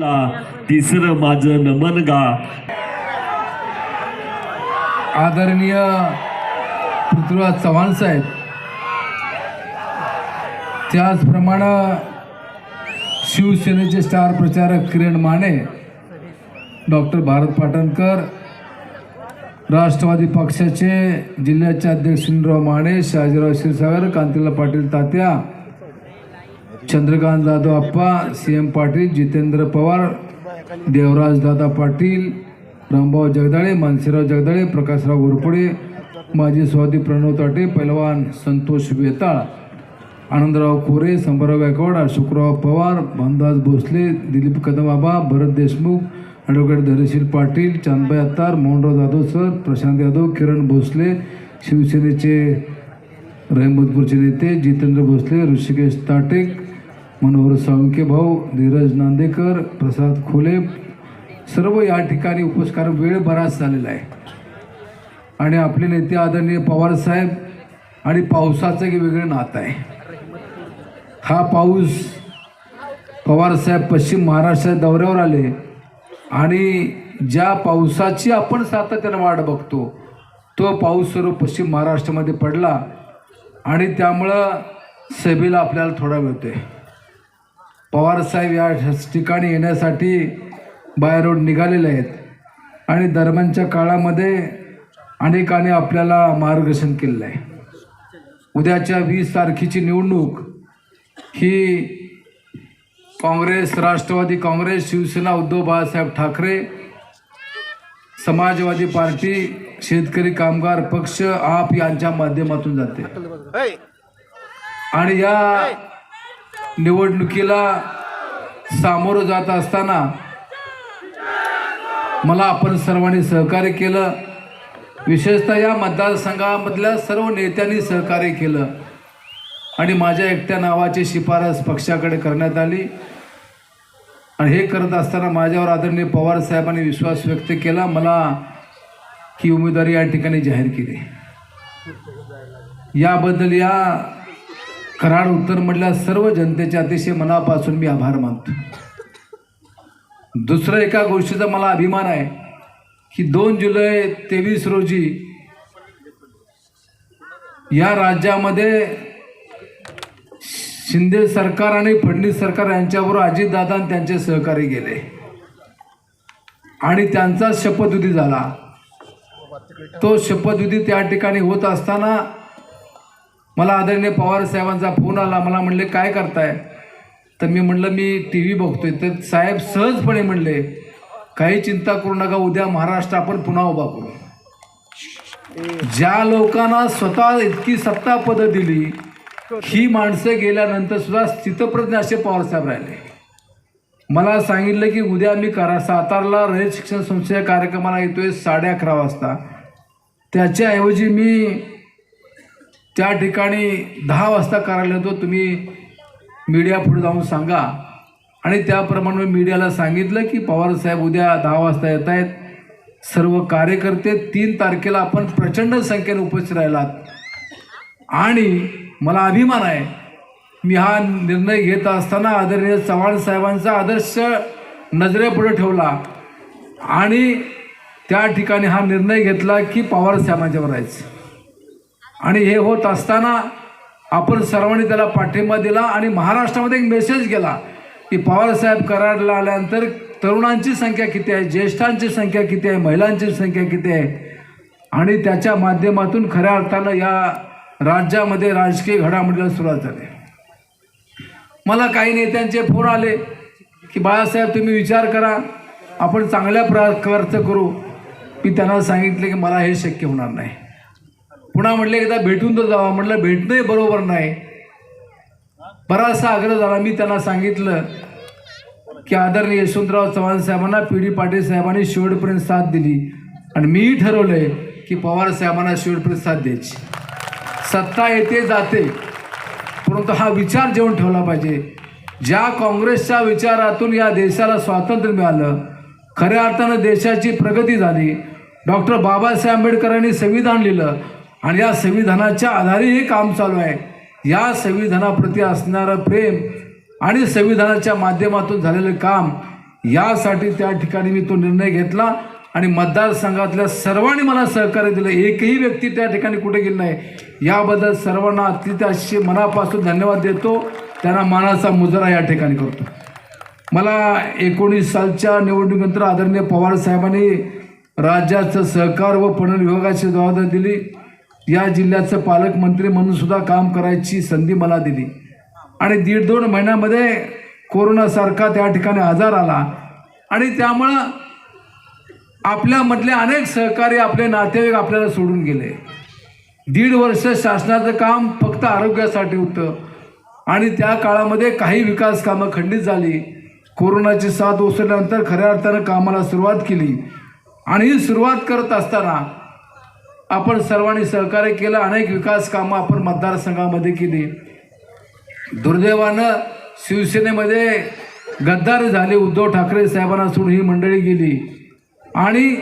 ला तिसरं माझं नमन गा. आदरणीय पृथ्वीराज चव्हाण साहेब. त्याचप्रमाणे शिवसेनेचे स्टार प्रचारक किरण माने डॉक्टर भारत पाटणकर राष्ट्रवादी पक्षाचे जिल्ह्याचे अध्यक्ष सुनीलराव माने शहाजीराव क्षीरसागर कांतीला पाटील तात्या चंद्रकांत जाधव अप्पा सी एम पाटील जितेंद्र पवार देवराज दादा पाटील रामभाऊ जगदाळे मानसीराव जगदाळे प्रकाशराव घोरपडे माजी स्वाती प्रणव ताटे पैलवान संतोष वेताळ आनंदराव कोरे संभाराव गायकवाड अशोकराव पवार भानदास भोसले दिलीप कदमाबा भरत देशमुख ॲडव्होकेट धैर्यशील पाटील चांदबाई अत्तार मोहनराव जाधव सर प्रशांत यादव किरण भोसले शिवसेनेचे रहमतपूरचे नेते जितेंद्र भोसले ऋषिकेश ताटेक मनोहर साळुंके भाऊ धीरज नांदेकर प्रसाद खोले सर्व या ठिकाणी उपस्थित कारण वेळ बराच झालेला आहे. आणि आपले नेते आदरणीय पवार साहेब आणि पावसाचं एक वेगळं नातं आहे. हा पाऊस पवार साहेब पश्चिम महाराष्ट्रात दौऱ्यावर आले आणि ज्या पावसाची आपण सातत्यानं वाट बघतो तो पाऊस सर्व पश्चिम महाराष्ट्रामध्ये पडला आणि त्यामुळं सभेला आपल्याला थोडा वेळ आहे पवारसाहेब या ठिकाणी येण्यासाठी बाय रोड निघालेले आहेत. आणि दरम्यानच्या काळामध्ये अनेकाने आपल्याला मार्गदर्शन केलेलं आहे. उद्याच्या वीस तारखेची निवडणूक ही Congress Rashtravadi Congress Shivsena Uddhav Balasaheb Thackeray Samajwadi party Shetkari Kamgar Paksha आप यांच्या माध्यमातून जाते. आणि या निवडणुकीला सामोरं जात असताना मला आपण सर्वांनी सहकार्य केलं. विशेषतः या मतदारसंघामधल्या सर्व नेत्यांनी सहकार्य केलं. आणि माझ्या एकट्या नावाची शिफारस पक्षाकडे करण्यात आली. आणि हे करत असताना माझ्यावर आदरणीय पवार साहेबांनी विश्वास व्यक्त केला. मला ही उमेदवारी या ठिकाणी जाहीर केली. याबद्दल या कराड उत्तरमधल्या सर्व जनतेचे अतिशय मनापासून मी आभार मानतो. दुसरं एका गोष्टीचा मला अभिमान आहे की दोन जुलै तेवीस रोजी या राज्यामध्ये शिंदे सरकार आणि फडणवीस सरकार यांच्यावर अजितदादा आणि त्यांचे सहकारी गेले. आणि त्यांचा शपथविधी झाला. तो शपथविधी त्या ठिकाणी होत असताना मला आदरणीय पवार साहेबांचा फोन आला मला म्हणले काय करताय? तर मी म्हणलं मी टी व्ही बघतोय. तर साहेब सहजपणे म्हणले काही चिंता करू नका उद्या महाराष्ट्र आपण पुन्हा उभा करू. ज्या लोकांना स्वतः इतकी सत्ता पदं दिली ही माणसं गेल्यानंतर सुद्धा स्थितप्रज्ञ असे पवारसाहेब राहिले. मला सांगितलं की उद्या मी करा सातारला रयत शिक्षण संस्थेच्या कार्यक्रमाला येतोय साडे अकरा वाजता. त्याच्याऐवजी मी त्या ठिकाणी दहा वाजता करायला येतो तुम्ही मीडिया पुढे जाऊन सांगा. आणि त्याप्रमाणे मी मीडियाला सांगितलं की पवार साहेब उद्या दहा वाजता येत आहेत. सर्व कार्यकर्ते तीन तारखेला आपण प्रचंड संख्येने उपस्थित राहिलात. आणि मला अभिमान आहे मी हा निर्णय घेत असताना आदरणीय चव्हाण साहेबांचा आदर्श नजरेपुढे ठेवला. आणि त्या ठिकाणी हा निर्णय घेतला की पवार साहेबांच्यावर राहायचं. आणि हे होत असताना आपण सर्वांनी त्याला पाठिंबा दिला आणि महाराष्ट्रामध्ये एक मेसेज गेला की पवारसाहेब कराडला आल्यानंतर तरुणांची संख्या किती आहे ज्येष्ठांची संख्या किती आहे महिलांची संख्या किती आहे? आणि त्याच्या माध्यमातून खऱ्या अर्थानं या राज्यामध्ये राजकीय घडामोडीला सुरुवात झाली. मला काही नेत्यांचे फोन आले की बाळासाहेब तुम्ही विचार करा. आपण चांगल्या प्रकारचं करू. मी त्यांना सांगितले की मला हे शक्य होणार नाही. पुन्हा म्हटलं एकदा भेटून तर जावा. म्हटलं भेटणंही बरोबर नाही. बराचसा आग्रह झाला. मी त्यांना सांगितलं की आदरणीय यशवंतराव चव्हाण साहेबांना पी डी पाटील साहेबांनी शेवटपर्यंत साथ दिली. आणि मीही ठरवलंय की पवार साहेबांना शेवटपर्यंत साथ द्यायची. सत्ता येते जाते. परंतु हा विचार जेवण ठेवला पाहिजे. ज्या काँग्रेसच्या विचारातून या देशाला स्वातंत्र्य मिळालं खऱ्या अर्थानं देशाची प्रगती झाली. डॉक्टर बाबासाहेब आंबेडकरांनी संविधान लिहिलं. आणि या संविधानाच्या आधारे हे काम चालू आहे. या संविधानाप्रती असणारं प्रेम आणि संविधानाच्या माध्यमातून झालेलं काम यासाठी त्या ठिकाणी मी तो निर्णय घेतला आणि मतदारसंघातल्या सर्वांनी मला सहकार्य दिलं. एकही व्यक्ती त्या ठिकाणी कुठे गेली नाही. याबद्दल सर्वांना अतिशय मनापासून धन्यवाद देतो. त्यांना मानाचा मुजरा या ठिकाणी करतो. मला एकोणीस सालच्या निवडणुकीनंतर आदरणीय पवार साहेबांनी राज्याचं सहकार व पणन विभागाची जबाबदारी दिली. या जिल्ह्याचं पालकमंत्री म्हणून सुद्धा काम करायची संधी मला दिली. आणि दीड दोन महिन्यामध्ये कोरोनासारखा त्या ठिकाणी आजार आला. आणि त्यामुळं आपल्यामधले अनेक सहकारी आपले नातेवाईक आपल्याला सोडून गेले. दीड वर्ष शासनाचं काम फक्त आरोग्यासाठी होतं. आणि त्या काळामध्ये काही विकास कामं खंडित झाली. कोरोनाची साथ ओसरल्यानंतर खऱ्या अर्थानं कामाला सुरुवात केली. आणि ही सुरुवात करत असताना आपण सर्वांनी सहकार्य केलं अनेक विकास कामं आपण मतदारसंघामध्ये केली. दुर्दैवानं शिवसेनेमध्ये गद्दार झाले उद्धव ठाकरे साहेबांना सोडून ही मंडळी गेली. आणि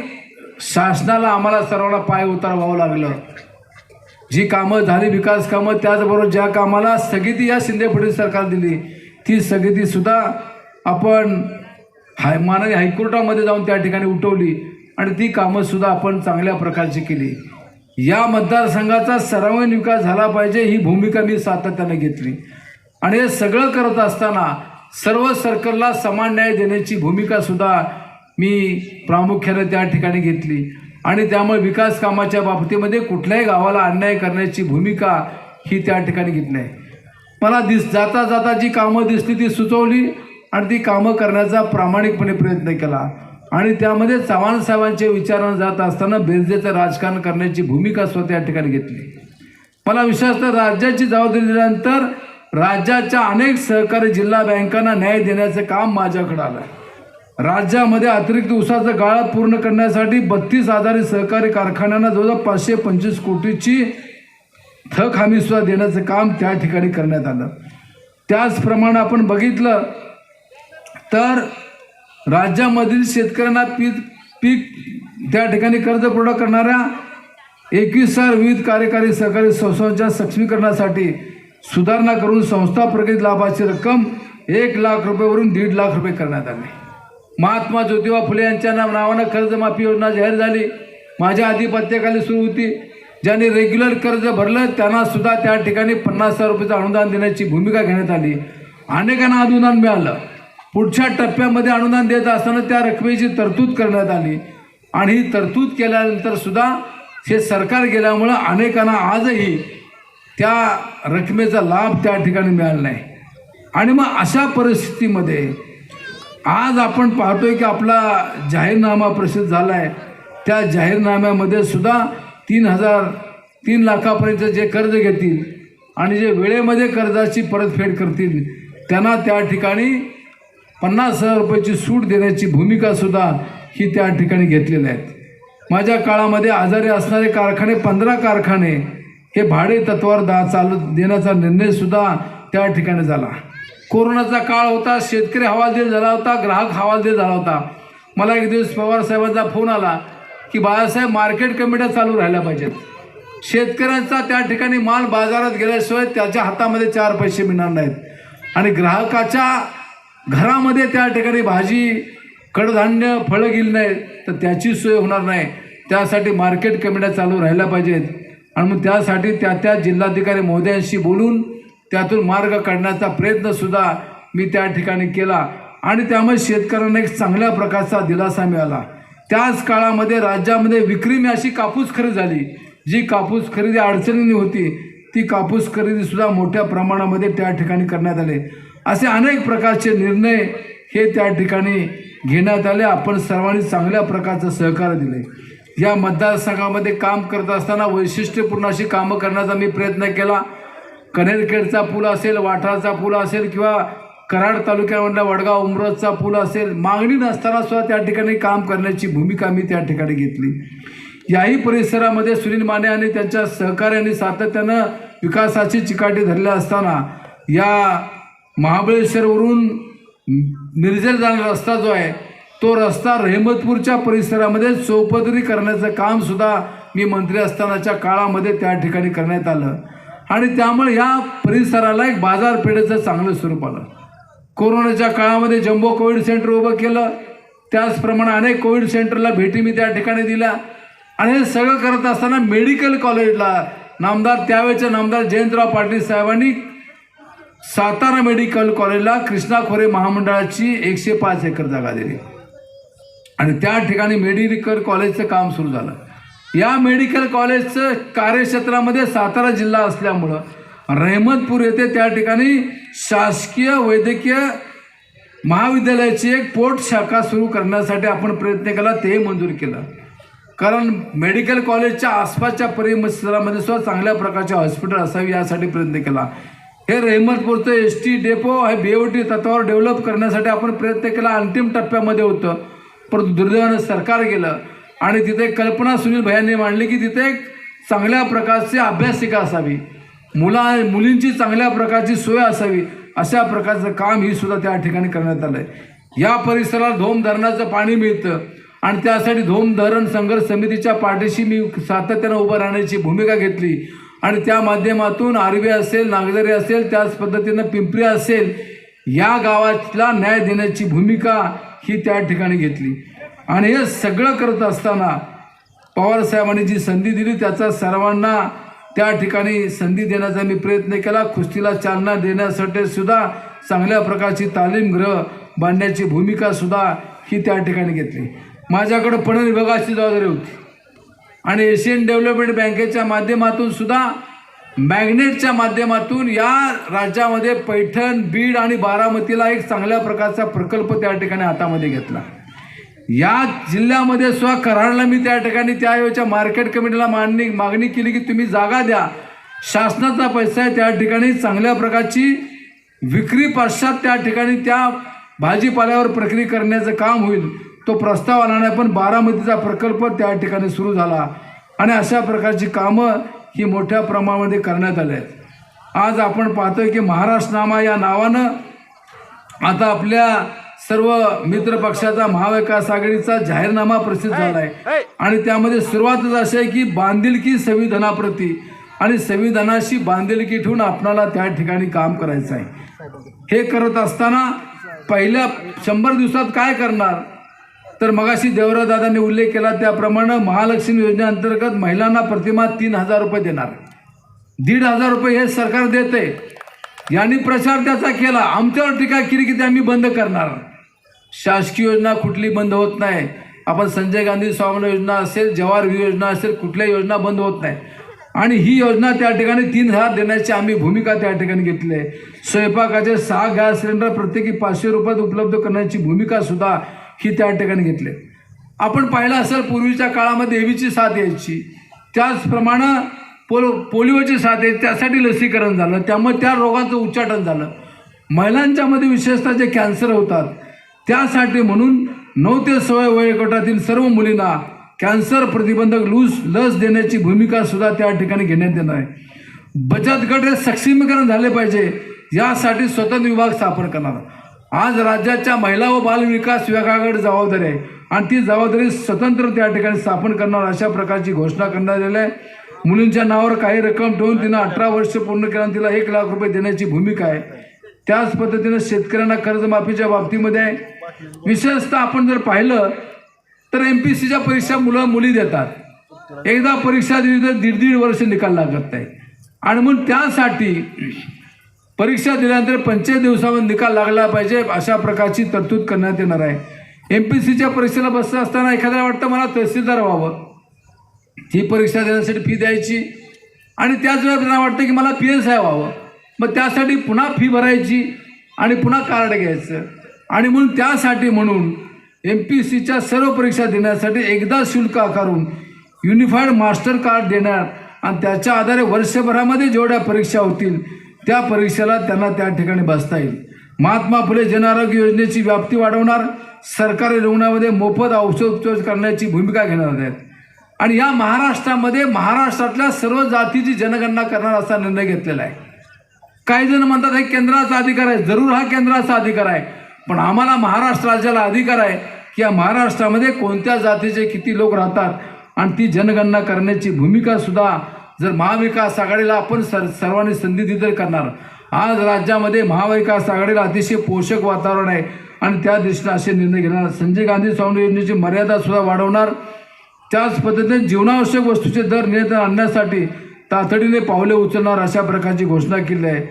शासनाला आम्हाला सर्वांना पाय उतार व्हावं लागलं. जी कामं झाली विकास कामं त्याचबरोबर ज्या कामाला स्थगिती या शिंदे फडणवीस सरकार दिली ती स्थगितीसुद्धा आपण हाय माननीय हायकोर्टामध्ये जाऊन त्या ठिकाणी उठवली आणि ती कामंसुद्धा आपण चांगल्या प्रकारची केली. या मतदारसंघाचा सर्वांगीण विकास झाला पाहिजे ही भूमिका मी सातत्याने घेतली. आणि हे सगळं करत असताना सर्व सर्कलला समान न्याय देण्याची भूमिका सुद्धा मी प्रामुख्याने त्या ठिकाणी घेतली. आणि त्यामुळे विकास कामाच्या बाबतीमध्ये कुठल्याही गावाला अन्याय करण्याची भूमिका ही त्या ठिकाणी घेतली आहे मला दिस जाता जाता जी कामं दिसली ती सुचवली आणि ती कामं करण्याचा प्रामाणिकपणे प्रयत्न केला. आणि त्यामध्ये चव्हाण साहेबांच्या विचारानं जात असताना बेरजेचं राजकारण करण्याची भूमिका स्वतः या ठिकाणी घेतली. मला विशेषतः राज्याची जबाबदारी दिल्यानंतर राज्याच्या अनेक सहकारी जिल्हा बँकांना न्याय देण्याचं काम माझ्याकडे आलं राज्यामध्ये अतिरिक्त उसाचं गाळा पूर्ण करण्यासाठी बत्तीस आधारित सहकारी कारखान्यांना जवळजवळ पाचशे पंचवीस कोटीची थक हमीसुद्धा देण्याचं काम त्या ठिकाणी करण्यात आलं. त्याचप्रमाणे आपण बघितलं तर राज्यामधील शेतकऱ्यांना पीक पीक त्या ठिकाणी कर्ज पुरवठा करणाऱ्या एकवीस हजार विविध कार्यकारी सहकारी संस्थांच्या सक्षमीकरणासाठी सुधारणा करून संस्था प्रगती लाभाची रक्कम एक लाख रुपयेवरून दीड लाख रुपये करण्यात आले. महात्मा ज्योतिबा फुले यांच्या नाव नावानं कर्जमाफी योजना जाहीर झाली. माझ्या आधिपत्याखाली सुरू होती. ज्यांनी रेग्युलर कर्ज भरलं त्यांना सुद्धा त्या ठिकाणी पन्नास हजार रुपयाचं अनुदान देण्याची भूमिका घेण्यात आली. अनेकांना अनुदान मिळालं. पुढच्या टप्प्यामध्ये अनुदान देत असताना त्या रकमेची तरतूद करण्यात आली. आणि ही तरतूद केल्यानंतर सुद्धा हे सरकार गेल्यामुळं अनेकांना आजही त्या रकमेचा लाभ त्या ठिकाणी मिळाला नाही. आणि मग अशा परिस्थितीमध्ये आज आपण पाहतोय की आपला जाहीरनामा प्रसिद्ध झाला आहे त्या जाहीरनाम्यामध्ये सुद्धा तीन हजार तीन लाखापर्यंत जे कर्ज घेतील आणि जे वेळेमध्ये कर्जाची परतफेड करतील त्यांना त्या ठिकाणी पन्नास हजार रुपयाची सूट देण्याची भूमिकासुद्धा ही त्या ठिकाणी घेतलेल्या आहेत. माझ्या काळामध्ये आजारी असणारे कारखाने पंधरा कारखाने हे भाडे तत्वावर दा चालू देण्याचा निर्णयसुद्धा त्या ठिकाणी झाला. कोरोनाचा काळ होता शेतकरी हवालदिल झाला होता ग्राहक हवालदिल झाला होता. मला एक दिवस पवारसाहेबांचा फोन आला की बाळासाहेब मार्केट कमिट्या चालू राहिल्या पाहिजेत. शेतकऱ्यांचा त्या ठिकाणी माल बाजारात गेल्याशिवाय त्याच्या हातामध्ये चार पैसे मिळणार नाहीत आणि ग्राहकाच्या घरामध्ये त्या ठिकाणी भाजी कडधान्य फळं गेली नाहीत तर त्याची सोय होणार नाही. त्यासाठी मार्केट कमिट्या चालू राहिल्या पाहिजेत. आणि मग त्यासाठी त्या त्या जिल्हाधिकारी महोदयांशी बोलून त्यातून मार्ग काढण्याचा प्रयत्नसुद्धा मी त्या ठिकाणी केला. आणि त्यामुळे शेतकऱ्यांना एक चांगल्या प्रकारचा दिलासा मिळाला. त्याच काळामध्ये राज्यामध्ये विक्री मी अशी कापूस खरेदी झाली. जी कापूस खरेदी अडचणीने होती ती कापूस खरेदीसुद्धा मोठ्या प्रमाणामध्ये त्या ठिकाणी करण्यात आले. असे अनेक प्रकारचे निर्णय हे त्या ठिकाणी घेण्यात आले. आपण सर्वांनी चांगल्या प्रकारचं सहकार्य दिले. या मतदारसंघामध्ये काम करत असताना वैशिष्ट्यपूर्ण अशी कामं करण्याचा मी प्रयत्न केला. कनेरखेडचा पूल असेल वाठारचा पूल असेल किंवा कराड तालुक्यामधला वडगाव उमरजचा पूल असेल मागणी नसताना सुद्धा त्या ठिकाणी काम करण्याची भूमिका मी त्या ठिकाणी घेतली. याही परिसरामध्ये सुनील माने आणि त्यांच्या सहकार्याने सातत्यानं विकासाची चिकाटी धरल्या असताना या महाबळेश्वरवरून मिरजेला जाणारा रस्ता जो आहे तो रस्ता रेहमतपूरच्या परिसरामध्ये चौपदरी करण्याचं कामसुद्धा मी मंत्री असतानाच्या काळामध्ये त्या ठिकाणी करण्यात आलं. आणि त्यामुळे या परिसराला एक बाजारपेठेचं चांगलं स्वरूप आलं. कोरोनाच्या काळामध्ये जम्बो कोविड सेंटर उभं केलं. त्याचप्रमाणे अनेक कोविड सेंटरला भेटी मी त्या ठिकाणी दिल्या. आणि हे सगळं करत असताना मेडिकल कॉलेजला नामदार त्यावेळेचे नामदार जयंतराव पाटील साहेबांनी सातारा मेडिकल कॉलेजला कृष्णा खोरे महामंडळाची एकशे पाच एकर जागा दिली. आणि त्या ठिकाणी मेडिकल कॉलेजचं काम सुरू झालं. या मेडिकल कॉलेजचं कार्यक्षेत्रामध्ये सातारा जिल्हा असल्यामुळं रहमतपूर येथे त्या ठिकाणी शासकीय वैद्यकीय महाविद्यालयाची एक पोट शाखा सुरू करण्यासाठी आपण प्रयत्न केला तेही मंजूर केलं. कारण मेडिकल कॉलेजच्या आसपासच्या परिसरामध्ये सुद्धा चांगल्या प्रकारचे हॉस्पिटल असावी यासाठी प्रयत्न केला. हे रहमतपूरचं एस टी डेपो हे बी टी तत्वावर डेव्हलप करण्यासाठी आपण प्रयत्न केला. अंतिम टप्प्यामध्ये होतं. परंतु दुर्दैवानं सरकार गेलं. आणि तिथे कल्पना सुनील भयांनी मांडली की तिथे एक चांगल्या प्रकारची अभ्यासिका असावी. मुला मुलींची चांगल्या प्रकारची सोय असावी. अशा प्रकारचं काम ही सुद्धा त्या ठिकाणी करण्यात आलं आहे या परिसराला धोम धरणाचं पाणी मिळतं. आणि त्यासाठी धोम धरण संघर्ष समितीच्या पाठीशी मी सातत्यानं उभं राहण्याची भूमिका घेतली. आणि त्या माध्यमातून आर्वी असेल नागझरी असेल त्याच पद्धतीनं पिंपरी असेल या गावातला न्याय देण्याची भूमिका ही त्या ठिकाणी घेतली. आणि हे सगळं करत असताना पवारसाहेबांनी जी संधी दिली त्याचा सर्वांना त्या ठिकाणी संधी देण्याचा मी प्रयत्न केला. कुस्तीला चालना देण्यासाठी सुद्धा चांगल्या प्रकारची तालीमगृह बांधण्याची भूमिकासुद्धा ही त्या ठिकाणी घेतली. माझ्याकडं पणन विभागाची जबाबदारी होती. आणि एशियन डेव्हलपमेंट बँकेच्या माध्यमातून सुद्धा मॅग्नेटच्या माध्यमातून या राज्यामध्ये पैठण बीड आणि बारामतीला एक चांगल्या प्रकारचा प्रकल्प त्या ठिकाणी हातामध्ये घेतला. या जिल्ह्यामध्ये सुद्धा कराडला मी त्या ठिकाणी त्यावेळेच्या मार्केट कमिटीला मागणी मागणी केली की तुम्ही जागा द्या. शासनाचा पैसा आहे त्या ठिकाणी चांगल्या प्रकारची विक्री पश्चात त्या ठिकाणी त्या भाजीपाल्यावर प्रक्रिया करण्याचं काम होईल. तो प्रस्ताव आला नाही पण बारामतीचा प्रकल्प त्या ठिकाणी सुरू झाला. आणि अशा प्रकारची कामं ही मोठ्या प्रमाणामध्ये करण्यात आली आहेत. आज आपण पाहतोय की महाराष्ट्रनामा या नावानं आता आपल्या सर्व मित्र पक्षाचा महाविकास आघाडीचा जाहीरनामा प्रसिद्ध झाला आहे आणि त्यामध्ये सुरुवातच अशी आहे की बांधिलकी संविधानाप्रती. आणि संविधानाशी बांधिलकी ठेवून आपणाला त्या ठिकाणी काम करायचं आहे हे करत असताना पहिल्या शंभर दिवसात काय करणार? तर मगाशी देवराव दादांनी उल्लेख केला त्याप्रमाणे महालक्ष्मी योजनेअंतर्गत महिलांना प्रतिमा तीन हजार रुपये देणार दीड हजार रुपये हे सरकार देते यांनी प्रचार त्याचा केला. आमच्यावर टीका केली की ते आम्ही बंद करणार. शासकीय योजना कुठली बंद होत नाही. आपण संजय गांधी स्वावलंबन योजना असेल जवाहर योजना असेल कुठल्याही योजना बंद होत नाही. आणि ही योजना त्या ठिकाणी तीन हजार देण्याची आम्ही भूमिका त्या ठिकाणी घेतली आहे. स्वयंपाकाचे सहा गॅस सिलेंडर प्रत्येकी पाचशे रुपयात उपलब्ध करण्याची भूमिकासुद्धा ही त्या ठिकाणी घेतले. आपण पाहिलं असेल पूर्वीच्या काळामध्ये देवीची साथ यायची. त्याचप्रमाणे पोलो पोलिओची साथ यायची. त्यासाठी लसीकरण झालं. त्यामुळे त्या रोगाचं उच्चाटन झालं. महिलांच्यामध्ये विशेषतः जे कॅन्सर होतात त्यासाठी म्हणून नऊ ते सोळा वयोगटातील सर्व मुलींना कॅन्सर प्रतिबंधक लूस लस देण्याची भूमिका सुद्धा त्या ठिकाणी घेण्यात येणार आहे. बचत गट हे सक्षमीकरण झाले पाहिजे. यासाठी स्वतंत्र विभाग स्थापन करणार. आज राज्याच्या महिला व बाल विकास विभागाकडे जबाबदारी आहे. आणि ती जबाबदारी स्वतंत्र त्या ठिकाणी स्थापन करणार अशा प्रकारची घोषणा करण्यात आली आहे. मुलींच्या नावावर काही रक्कम ठेवून तिनं अठरा वर्ष पूर्ण केल्यानं तिला एक लाख रुपये देण्याची भूमिका आहे. त्याच पद्धतीनं शेतकऱ्यांना कर्जमाफीच्या बाबतीमध्ये आहे. विशेषतः आपण जर पाहिलं तर एम पी सीच्या परीक्षा मुलं मुली देतात. एकदा परीक्षा दिली तर दीड दीड वर्ष निकाल लागत नाही. आणि म्हणून त्यासाठी परीक्षा दिल्यानंतर पंचेचाळीस दिवसामध्ये निकाल लागला पाहिजे अशा प्रकारची तरतूद करण्यात येणार आहे. एम पी सीच्या परीक्षेला बसत असताना एखाद्याला वाटतं मला तहसीलदार व्हावं. ही परीक्षा देण्यासाठी फी द्यायची. आणि त्याच वेळेला त्यांना वाटतं की मला पी एस आय व्हावं. मग त्यासाठी पुन्हा फी भरायची आणि पुन्हा कार्ड घ्यायचं. आणि म्हणून त्यासाठी म्हणून एम पी सीच्या सर्व परीक्षा देण्यासाठी एकदा शुल्क आकारून युनिफाईड मास्टर कार्ड देणार. आणि त्याच्या आधारे वर्षभरामध्ये जेवढ्या परीक्षा होतील त्या परीक्षेला त्यांना त्या ठिकाणी बसता येईल. महात्मा फुले जनआरोग्य योजनेची व्याप्ती वाढवणार सरकारी रुग्णामध्ये मोफत औषधोपचार करण्याची भूमिका घेणार आहेत. आणि या महाराष्ट्रामध्ये महाराष्ट्रातल्या सर्व जातीची जनगणना करणार असा निर्णय घेतलेला आहे. काही जण म्हणतात हे केंद्राचा अधिकार आहे. जरूर हा केंद्राचा अधिकार आहे. पण आम्हाला महाराष्ट्र राज्याला अधिकार आहे की या महाराष्ट्रामध्ये कोणत्या जातीचे किती लोक राहतात आणि ती जनगणना करण्याची भूमिकासुद्धा जर महाविकास आघाडीला आपण सर सर्वांनी संधी दिली तर करणार. आज राज्यामध्ये महाविकास आघाडीला अतिशय पोषक वातावरण आहे आणि त्या दृष्टीने असे निर्णय घेणार. संजय गांधी स्वामी योजनेची मर्यादा सुद्धा वाढवणार. त्याच पद्धतीने जीवनावश्यक वस्तूचे दर नियंत्रण आणण्यासाठी तातडीने पावले उचलणार अशा प्रकारची घोषणा केली आहे.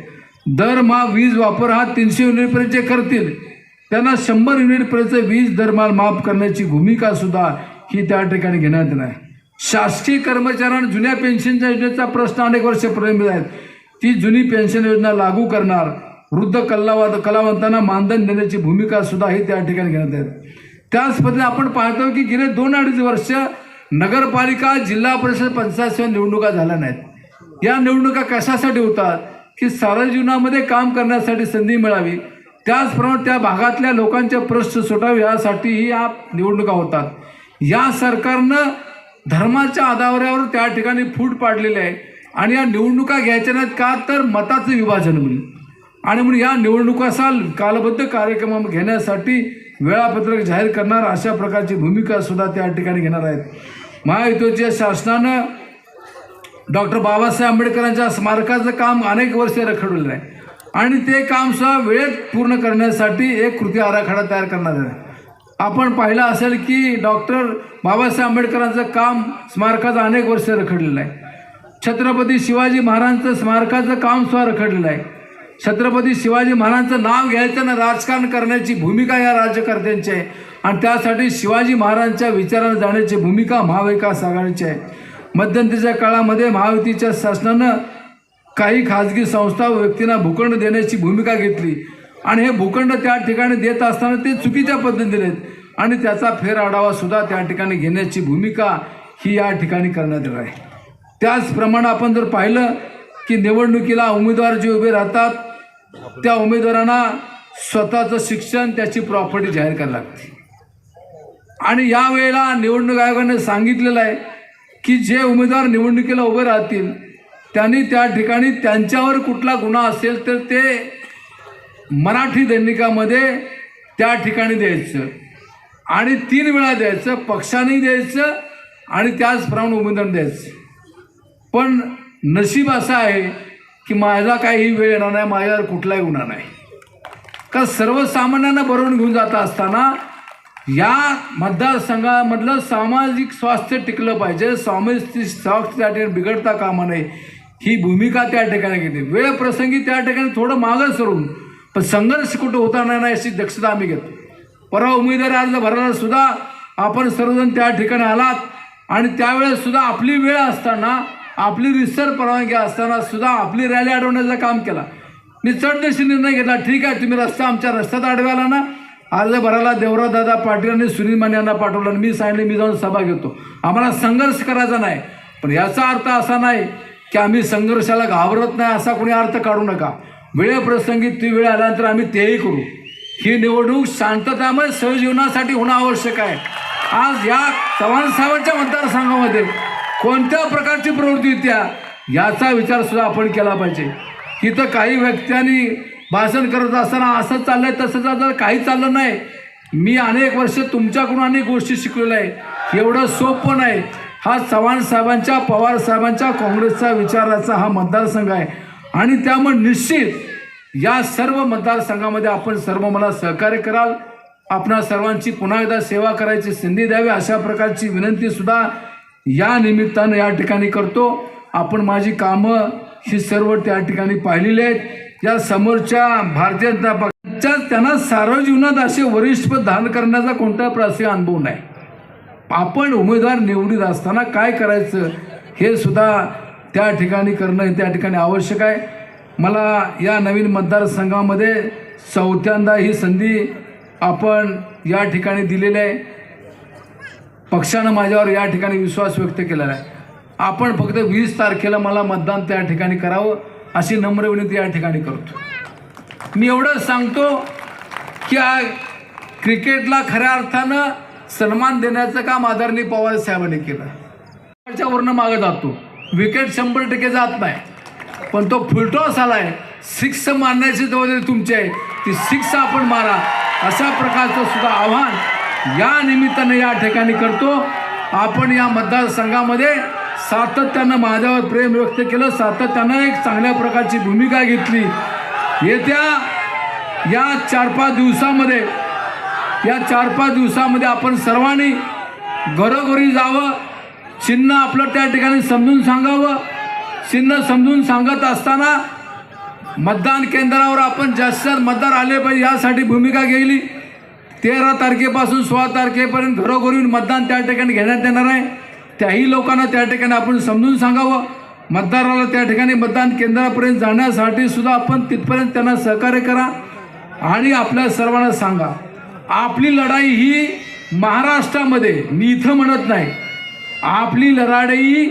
दरमहा वीज वापर हा तीनशे युनिटपर्यंत जे करतील. त्यांना शंभर युनिटपर्यंत वीज दरमाल माफ करण्याची भूमिकासुद्धा ही त्या ठिकाणी घेण्यात येणार आहे. शासकीय कर्मचाऱ्यांना जुन्या पेन्शनच्या योजनेचा प्रश्न अनेक वर्ष प्रलंबित आहेत ती जुनी पेन्शन योजना लागू करणार. वृद्ध कलावाद कलावंतांना मानधन देण्याची भूमिका सुद्धा ही त्या ठिकाणी घेण्यात आहेत त्याच पद्धतीने आपण पाहतो की गेले दोन अडीच वर्ष नगरपालिका जिल्हा परिषद पंचायत सेवा निवडणुका झाल्या नाहीत. या निवडणुका कशासाठी होतात? की सारा जीवनामध्ये काम करण्यासाठी संधी मिळावी. त्याचप्रमाणे त्या भागातल्या लोकांचे प्रश्न सुटावे यासाठीही या निवडणुका होतात. या सरकारनं धर्माच्या आधारावर त्या ठिकाणी फूट पाडलेली आहे. आणि या निवडणुका घ्यायच्या नाहीत का तर मताचं विभाजन म्हणून. आणि म्हणून या निवडणुकाचा कालबद्ध कार्यक्रम घेण्यासाठी वेळापत्रक जाहीर करणार अशा प्रकारची भूमिका सुद्धा त्या ठिकाणी घेणार आहेत. महायुतीच्या शासनानं डॉक्टर बाबासाहेब आंबेडकरांच्या स्मारकाचं काम अनेक वर्षे रखडलेलं आहे. आणि ते काम सुद्धा वेळेत पूर्ण करण्यासाठी एक कृती आराखडा तयार करणार आहे. आपण पाहिलं असेल की डॉक्टर बाबासाहेब आंबेडकरांचं काम स्मारकाचं अनेक वर्ष रखडलेलं आहे. छत्रपती शिवाजी महाराजांचं स्मारकाचं काम सुद्धा रखडलेलं आहे. छत्रपती शिवाजी महाराजांचं नाव घ्यायचं ना राजकारण करण्याची भूमिका या राज्यकर्त्यांची आहे. आणि त्यासाठी शिवाजी महाराजांच्या विचारानं जाण्याची भूमिका महाविकास आघाडीची आहे. मध्यंतरीच्या काळामध्ये महायुतीच्या शासनानं काही खाजगी संस्था व व्यक्तींना भूखंड देण्याची भूमिका घेतली. आणि हे भूखंड त्या ठिकाणी देत असताना ते चुकीच्या पद्धतीने दिलेत आणि त्याचा फेरआढावासुद्धा सुद्धा त्या ठिकाणी घेण्याची भूमिका ही या ठिकाणी करण्यात येणार आहे. त्याचप्रमाणे आपण जर पाहिलं की निवडणुकीला उमेदवार जे उभे राहतात त्या उमेदवारांना स्वतःचं शिक्षण त्याची प्रॉपर्टी जाहीर करावी लागते. आणि यावेळेला निवडणूक आयोगाने सांगितलेलं आहे की जे उमेदवार निवडणुकीला उभे राहतील त्यांनी त्या ठिकाणी त्यांच्यावर कुठला गुन्हा असेल तर ते मराठी दैनिकामध्ये त्या ठिकाणी द्यायचं. आणि तीन वेळा द्यायचं पक्षाने द्यायचं आणि त्याचप्रमाणे उमेदवार द्यायचं. पण नशीब असं आहे की माझा काही वेळ येणार नाही माझ्यावर कुठलाही होणार नाही. का सर्वसामान्यांना बरोबर घेऊन जात असताना या मतदारसंघामधलं सामाजिक स्वास्थ्य टिकलं पाहिजे. सामाजिक स्वास्थ्य त्या ठिकाणी बिघडता कामा नये. ही भूमिका त्या ठिकाणी घेते. वेळ प्रसंगी त्या ठिकाणी थोडं मागं सरून पण संघर्ष कुठं होता नाही ना याची दक्षता आम्ही घेतो. परवा उमेदवारी अर्ज भरायला सुद्धा आपण सर्वजण त्या ठिकाणी आलात आणि त्यावेळेस सुद्धा आपली वेळ असताना आपली रिसर परवानगी असताना सुद्धा आपली रॅली अडवण्याचं काम केला. मी चढदेशी निर्णय घेतला ठीक आहे तुम्ही रस्ता आमच्या रस्त्यात अडवायला ना. अर्ज भरायला देवराव दादा पाटील आणि सुनील माने यांना पाठवलं आणि मी सांगितलं मी जाऊन सभा घेतो. आम्हाला संघर्ष करायचा नाही. पण याचा अर्थ असा नाही की आम्ही संघर्षाला घाबरत नाही असा कोणी अर्थ काढू नका. वेळेप्रसंगी ती वेळ आल्यानंतर आम्ही तेही करू. ही निवडणूक शांततामय सहजीवनासाठी होणं आवश्यक आहे. आज या चव्हाण साहेबांच्या मतदारसंघामध्ये कोणत्या प्रकारची प्रवृत्ती त्या याचा विचार सुद्धा आपण केला पाहिजे. इथं काही व्यक्त्यांनी भाषण करत असताना असं चाललंय तसं चाललं काही चाललं नाही. मी अनेक वर्ष तुमच्याकडून अनेक गोष्टी शिकलेल्या आहे. एवढं सोपं नाही. हा चव्हाण साहेबांच्या पवार साहेबांच्या काँग्रेसचा विचाराचा हा मतदारसंघ आहे. आणि त्यामुळे निश्चित या सर्व मतदारसंघामध्ये आपण सर्व मला सहकार्य कराल. आपणा सर्वांची पुन्हा एकदा सेवा करायची संधी द्यावी अशा प्रकारची विनंती सुद्धा या निमित्तानं या ठिकाणी करतो. आपण माझी कामं ही सर्व त्या ठिकाणी पाहिलेली आहेत. या समोरच्या भारतीय जनता पक्षाच्या त्यांना सार्वजीवनात असे वरिष्ठ पद धारण करण्याचा कोणता प्रसे अनुभव नाही. आपण उमेदवार निवडीत असताना काय करायचं हे सुद्धा त्या ठिकाणी करणं हे त्या ठिकाणी आवश्यक आहे. मला या नवीन मतदारसंघामध्ये चौथ्यांदा ही संधी आपण या ठिकाणी दिलेली आहे. पक्षानं माझ्यावर या ठिकाणी विश्वास व्यक्त केलेला आहे. आपण फक्त वीस तारखेला मला मतदान त्या ठिकाणी करावं अशी नम्र विनंती या ठिकाणी करतो. मी एवढंच सांगतो की आ- क्रिकेटला खऱ्या अर्थानं सन्मान देण्याचं काम आदरणीय पवार साहेबांनी केलं. वरनं मागं जातो. विकेट शंभर टक्के जात नाही. पण तो फुलटॉस आलाय. सिक्स मारण्याची जबाबदारी तुमची आहे. ती सिक्स आपण मारा. अशा प्रकारचं सुद्धा आव्हान या निमित्ताने या ठिकाणी करतो. आपण या मतदारसंघामध्ये सातत्यानं माझ्यावर प्रेम व्यक्त केलं. सातत्यानं एक चांगल्या प्रकारची भूमिका घेतली. येत्या या चार पाच दिवसामध्ये या चार पाच दिवसामध्ये आपण सर्वांनी घरोघरी जावं. चिन्ह आपलं त्या ठिकाणी समजून सांगावं. चिन्ह समजून सांगत असताना मतदान केंद्रावर आपण जास्त मतदार आले पाहिजे यासाठी भूमिका घेतली तेरा तारखेपासून सोळा तारखेपर्यंत घरोघरी मतदान त्या ठिकाणी घेण्यात येणार आहे. त्याही लोकांना त्या ठिकाणी आपण समजून सांगावं. मतदाराला त्या ठिकाणी मतदान केंद्रापर्यंत जाण्यासाठी सुद्धा आपण तिथपर्यंत त्यांना सहकार्य करा आणि आपल्या सर्वांना सांगा. आपली लढाई ही महाराष्ट्रामध्ये मी इथं म्हणत नाही आपली लढाई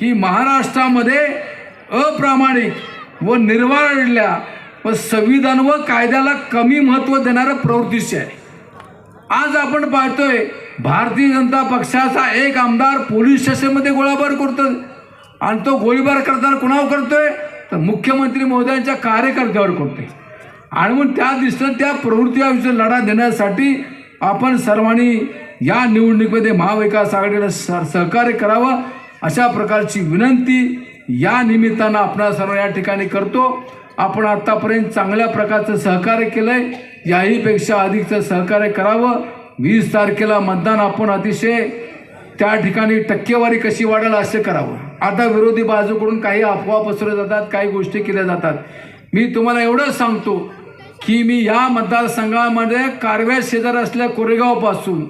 ही महाराष्ट्रामध्ये अप्रामाणिक व निर्वाळल्या व संविधान व कायद्याला कमी महत्त्व देणाऱ्या प्रवृत्तीशी आहे. आज आपण पाहतोय भारतीय जनता पक्षाचा एक आमदार पोलीस स्टेशनमध्ये गोळाबार करतो आणि तो गोळीबार करताना कुणावर करतोय? तर मुख्यमंत्री महोदयांच्या कार्यकर्त्यावर करतोय. आणि म्हणून त्या दिसतं त्या प्रवृत्तीविषयी लढा देण्यासाठी आपण सर्वांनी या निवडणुकीमध्ये महाविकास आघाडीला सह सहकार्य करावं अशा प्रकारची विनंती या निमित्तानं आपण सर्व या ठिकाणी करतो. आपण आत्तापर्यंत चांगल्या प्रकारचं सहकार्य केलं आहे याहीपेक्षा अधिकचं सहकार्य करावं. वीस तारखेला मतदान आपण अतिशय त्या ठिकाणी टक्केवारी कशी वाढेल असं करावं. आता विरोधी बाजूकडून काही अफवा पसरल्या जातात काही गोष्टी केल्या जातात. मी तुम्हाला एवढंच सांगतो की मी या मतदारसंघामध्ये कारव्या शेजार असल्या कोरेगावपासून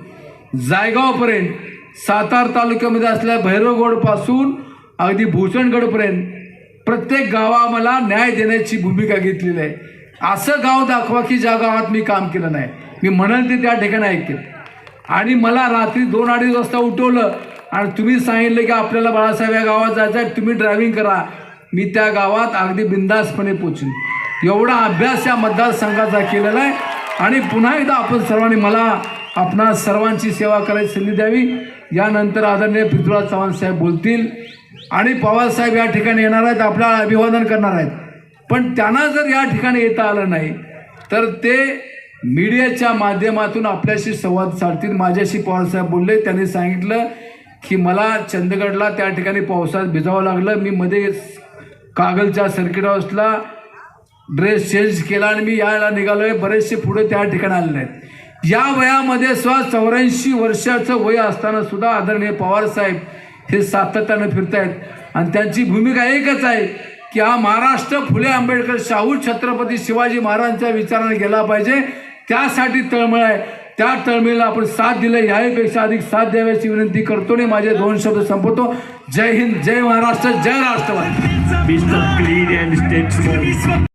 जायगावपर्यंत सातार तालुक्यामध्ये असलेल्या भैरवगडपासून अगदी भूषणगडपर्यंत प्रत्येक गावा मला न्याय देण्याची भूमिका घेतलेली आहे. असं गाव दाखवा की ज्या गावात मी काम केलं नाही. मी म्हणाल ते त्या ठिकाणी ऐकेल आणि मला रात्री दोन अडीच वाजता उठवलं आणि तुम्ही सांगितलं की आपल्याला बाळासाहेब या गावात जायचं आहे तुम्ही ड्रायव्हिंग करा. मी त्या गावात अगदी बिंदासपणे पोचीन. एवढा अभ्यास या मतदारसंघाचा केलेला आहे. आणि पुन्हा एकदा आपण सर्वांनी मला आपणा सर्वांची सेवा करायची संधी द्यावी. यानंतर आदरणीय पृथ्वीराज चव्हाण साहेब बोलतील. आणि पवारसाहेब या ठिकाणी येणार आहेत आपल्याला अभिवादन करणार आहेत. पण त्यांना जर या ठिकाणी येता आलं नाही तर ते मीडियाच्या माध्यमातून आपल्याशी संवाद साधतील. माझ्याशी पवारसाहेब बोलले त्यांनी सांगितलं की मला चंदगडला त्या ठिकाणी पावसात भिजावं लागलं. मी मध्ये कागलच्या सर्किट हाऊसला ड्रेस चेंज केला आणि मी यायला निघालो आहे बरेचसे पुढे त्या ठिकाणी आलेले आहेत या वयामध्ये स्व चौऱ्याऐंशी वर्षाचं वय असताना सुद्धा आदरणीय पवारसाहेब हे सातत्यानं फिरतायत. आणि त्यांची भूमिका एकच आहे की हा महाराष्ट्र फुले आंबेडकर शाहू छत्रपती शिवाजी महाराजांच्या विचाराने गेला पाहिजे. त्यासाठी तळमळ आहे. त्या तळमळीला आपण साथ दिलं. याहीपेक्षा अधिक साथ द्याव्याची विनंती करतो आणि माझे दोन शब्द संपवतो. जय हिंद जय महाराष्ट्र जय राष्ट्रवादी.